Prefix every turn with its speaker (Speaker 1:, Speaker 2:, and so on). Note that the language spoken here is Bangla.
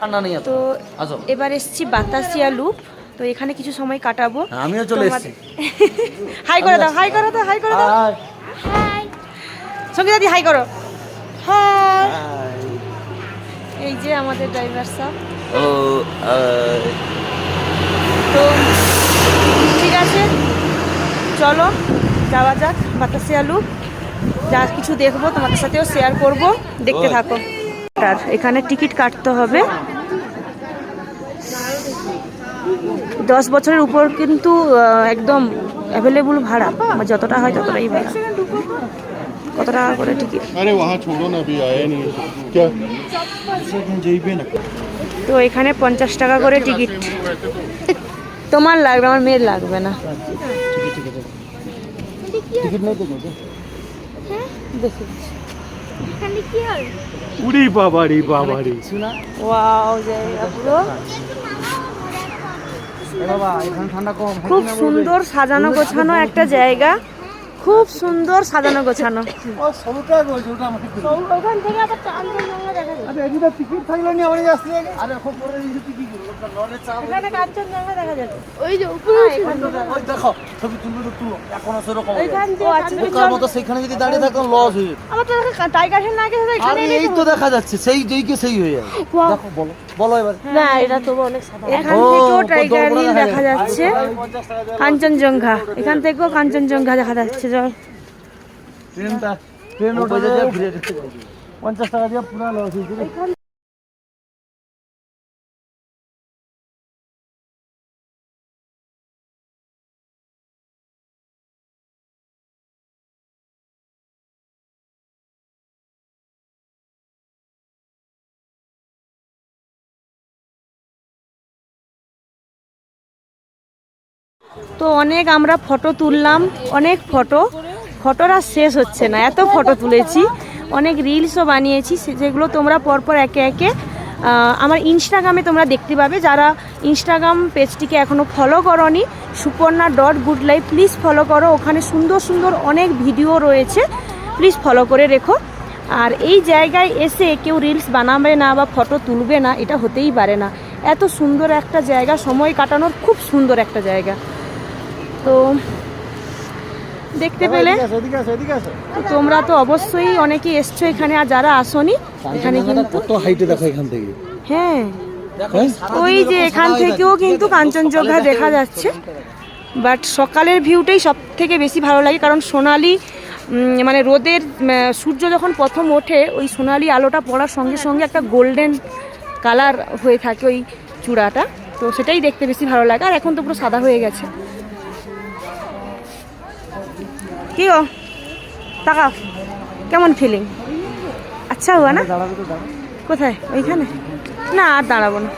Speaker 1: ঠান্ডা নেই
Speaker 2: তো
Speaker 1: আসো।
Speaker 2: এবার এসছি বাতাসিয়া লুপ। তো এখানে কিছু সময় কাটাবো।
Speaker 1: হ্যাঁ, আমিও চলে এসেছি।
Speaker 2: হাই করে দাও হাই করে দাও হাই করে দাও।
Speaker 1: হাই।
Speaker 2: হাই। সঙ্গীতা দি হাই করো। হাই। এই যে আমাদের ড্রাইভার সাহেব
Speaker 1: ও
Speaker 2: তো ঠিক আছে চলো যাওয়া যাক বাতাসিয়া লুপ। যা কিছু দেখব তোমাদের সাথেও শেয়ার করব। দেখতে থাকো। এখানে টিকিট কাটতে হবে। দশ বছরের উপর কিন্তু একদম অ্যাভেলেবল ভাড়া। বা যতটা হয় ততটাই ভাড়া। কত টাকা করে টিকিট তো এখানে পঞ্চাশ টাকা করে টিকিট তোমার লাগবে আমার মেয়ের লাগবে না। উড়ি
Speaker 3: বাবা রে বাবা
Speaker 2: ওয়াও জায়গা পুরো। খুব সুন্দর সাজানো গোছানো একটা জায়গা। খুব সুন্দর সাজানো গোছানো।
Speaker 1: হয়ে
Speaker 2: টাইগার না
Speaker 1: আরে এই তো দেখা যাচ্ছে সেই যেইকে সেই হয়ে যাবে। দেখো বলো। বলো এবার।
Speaker 4: না এটা তো অনেক সাদা।
Speaker 2: এখান থেকেও টাইগার
Speaker 1: বড় দেখা
Speaker 2: যাচ্ছে। কাঞ্চনজঙ্ঘা। এখান থেকেও কাঞ্চনজঙ্ঘা দেখা যাচ্ছে জল
Speaker 1: ট্রেনটা ট্রেন ওটা যায় পঞ্চাশ টাকা দিয়ে পুরো লস
Speaker 2: তো অনেক আমরা ফটো তুললাম, অনেক ফটো। ফটোর আর শেষ হচ্ছে না, এত ফটো তুলেছি। অনেক রিলসও বানিয়েছি যেগুলো তোমরা পরপর একে একে আমার ইনস্টাগ্রামে তোমরা দেখতে পাবে। যারা ইনস্টাগ্রাম পেজটিকে এখনও ফলো করনি, Suparna dot good life please follow করো। ওখানে সুন্দর সুন্দর অনেক ভিডিও রয়েছে প্লিজ ফলো করে রেখো। আর এই জায়গায় এসে কেউ রিলস বানাবে না বা ফটো তুলবে না, এটা হতেই পারে না। এত সুন্দর একটা জায়গা, সময় কাটানোর খুব সুন্দর একটা জায়গা। তো দেখতে পেলে
Speaker 1: এদিকে আছে এদিকে আছে
Speaker 2: তো তোমরা তো অবশ্যই অনেকে এসছো এখানে আর যারা আসনি এখানে কিন্তু
Speaker 1: কত হাইটে দেখো এখান থেকে?
Speaker 2: হ্যাঁ ওই যে এখান থেকেও কিন্তু কাঞ্চনজঙ্ঘা দেখা যাচ্ছে। বাট সকালের ভিউটাই সব থেকে বেশি ভালো লাগে কারণ সোনালি মানে রোদের সূর্য যখন প্রথম ওঠে ওই সোনালি আলোটা পড়ার সঙ্গে সঙ্গে একটা গোল্ডেন কালার হয়ে থাকে ওই চূড়াটা। তো সেটাই দেখতে বেশি ভালো লাগে আর এখন তো পুরো সাদা হয়ে গেছে। কি তাকাও। কেমন ফিলিং আচ্ছা হুয়া না কোথায়? ওইখানে? না আর দাঁড়াবো না।